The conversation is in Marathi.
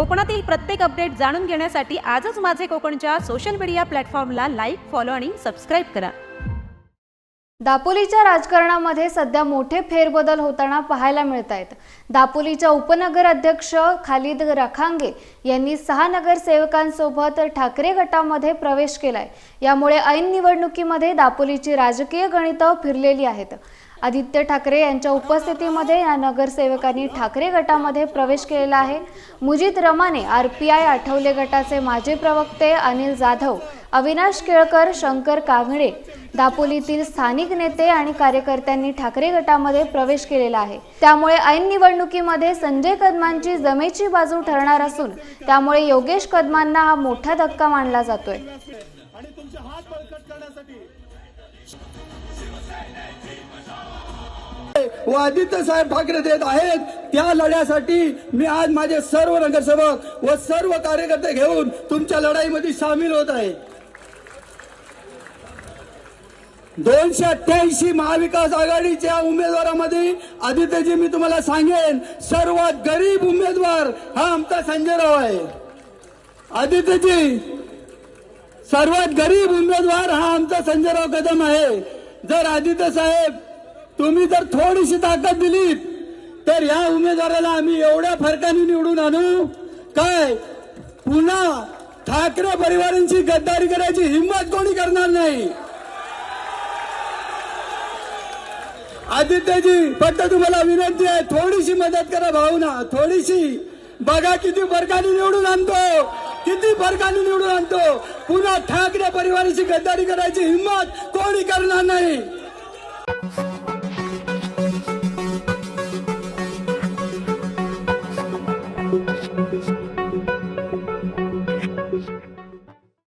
कोकणातील प्रत्येक अपडेट जाणून घेण्यासाठी आजच माझे कोकणच्या सोशल मीडिया प्लॅटफॉर्मला लाईक फॉलो आणि सबस्क्राईब करा. दापोलीच्या राजकारणामध्ये सध्या मोठे फेरबदल होताना पाहायला मिळत आहेत. दापोलीच्या उपनगर अध्यक्ष खालिद रखांगे यांनी सहा नगरसेवकांसोबत ठाकरे गटामध्ये प्रवेश केलाय. यामुळे ऐन निवडणुकीमध्ये दापोलीची राजकीय गणितं फिरलेली आहेत. आदित्य ठाकरे यांच्या उपस्थितीमध्ये या नगरसेवकांनी ठाकरे गटामध्ये प्रवेश केलेला आहे. Mujit Ramane R P I Athawale गटाचे माजी प्रवक्ते अनिल जाधव अविनाश केळकर शंकर कांगडे दापोलीतील स्थानिक नेते आणि कार्यकर्त्यांनी ठाकरे गटामध्ये प्रवेश केलेला आहे. त्यामुळे ऐन निवडणुकीमध्ये संजय कदमांची जमेची बाजू ठरणार असून त्यामुळे योगेश कदमांना हा मोठा धक्का मानला जातोय. आणि तुमचे हात बळकट करण्यासाठी व आदित्य साहेब ठाकरे देत आहेत. त्या लढ्यासाठी मी आज माझे सर्व नगरसेवक व सर्व कार्यकर्ते घेऊन तुमच्या लढाईमध्ये सामील होत आहे. दोनशे अठ्ठ्याऐंशी महाविकास आघाडीच्या उमेदवारामध्ये आदित्यजी मी तुम्हाला सांगेन सर्वात गरीब उमेदवार हा आमचा संजय राव आहे. आदित्यजी सर्वात गरीब उमेदवार हा आमचा संजयराव कदम आहे. जर आदित्य साहेब तुम्ही जर थोडीशी ताकद दिलीत तर या उमेदवाराला आम्ही एवढ्या फरकाने निवडून आणू. काय? पुन्हा ठाकरे परिवारांची गद्दारी करायची हिंमत कोणी करणार नाही. आदित्यजी फक्त तुम्हाला विनंती आहे थोडीशी मदत करा भावना थोडीशी. बघा किती फरकाने निवडून आणतो. किती फरकाने निवडून आणतो. पुन्हा ठाकरे परिवाराची गद्दारी करायची हिंमत कोणी करणार नाही.